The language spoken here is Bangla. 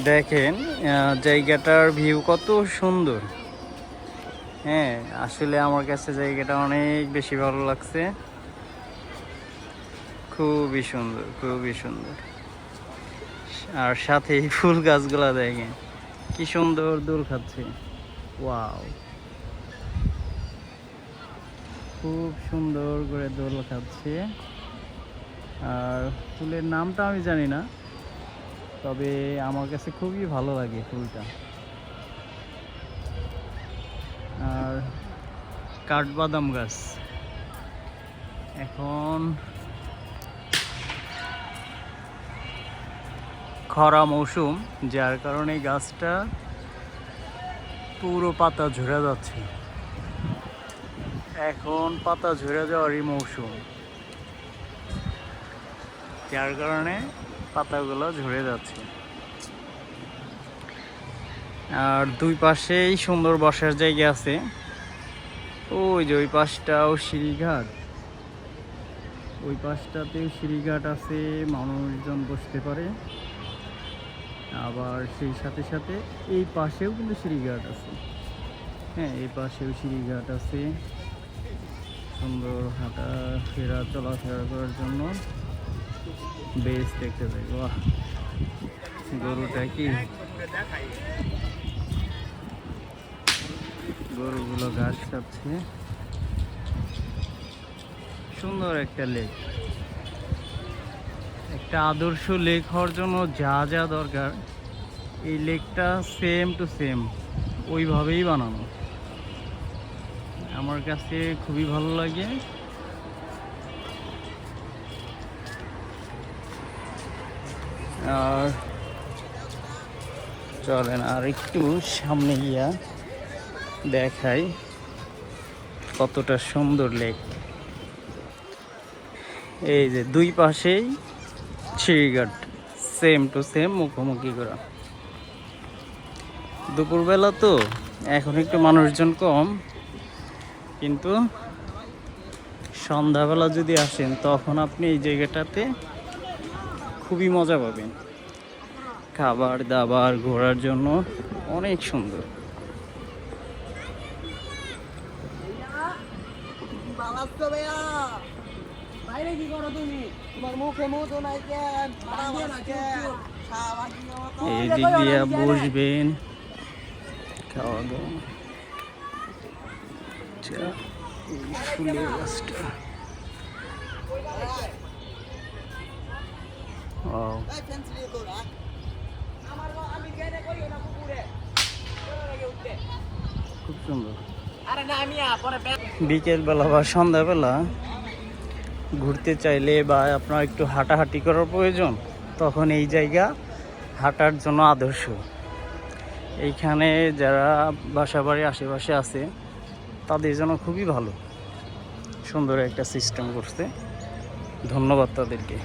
দেখেন জায়গাটার ভিউ কত সুন্দর। হ্যাঁ আসলে আমার কাছে জায়গাটা অনেক বেশি ভালো লাগছে। খুবই সুন্দর খুবই সুন্দর। আর সাথে ফুল গাছগুলা দেখেন, কি সুন্দর দোল খাচ্ছে। ওয়াও। খুব সুন্দর করে দোল খাচ্ছে। আর ফুলের নামটা আমি জানি না। তবে আমার কাছে খুবই ভালো লাগে ফুলটা। আর কাঠবাদাম গাছ। এখন খরা মৌসুম, যার কারণে গাছটা পুরো পাতা ঝরে যাচ্ছে। এখন পাতা ঝরে যাওয়ারই মৌসুম। যার কারণে পাতাগুলো ঝরে যাচ্ছে। আর দুই পাশেই সুন্দর বসার জায়গা আছে। ওই যে ওই পাশটাও সিঁড়িঘাট। ওই পাশটাতেও সিঁড়িঘাট আছে, মানুষজন বসতে পারে। আবার সেই সাথে সাথে এই পাশেও কিন্তু সিঁড়িঘাট আছে। হ্যাঁ এই পাশেও সিঁড়িঘাট আছে। সুন্দর হাঁটা ফেরা চলাফেরা করার জন্য। বেশ দেখতে পাই, বাহ। গরুটা কি? গরুগুলো ঘাস খাচ্ছে সুন্দর একটা লেক একটা আদর্শ লেক হওয়ার জন্য যা যা দরকার, এই লেকটা সেম টু সেম ওইভাবেই বানানো। আমার কাছে খুবই ভালো লাগে। আর চলেন আর একটু সামনে গিয়া দেখাই কতটা সুন্দর লেক। এই যে দুই পাশেই সিঁড়িঘাট সেম টু সেম মুখোমুখি করা। দুপুরবেলা তো এখন একটু মানুষজন কম, কিন্তু সন্ধ্যাবেলা যদি আসেন তখন আপনি এই জায়গাটাতে খুবই মজা পাবেন। খাবার দাবার ঘোরার জন্য অনেক সুন্দর। এই দিক দিয়ে বসবেন। খাওয়া দাওয়া। ফুলের গাছটা খুব সুন্দর। বিকেলবেলা বা সন্ধ্যাবেলা ঘুরতে চাইলে বা আপনার একটু হাঁটাহাঁটি করার প্রয়োজন তখন এই জায়গা হাঁটার জন্য আদর্শ। এইখানে যারা বাসা বাড়ির আশেপাশে আছে তাদের জন্য খুবই ভালো। সুন্দর একটা সিস্টেম করছে। ধন্যবাদ তাদেরকে।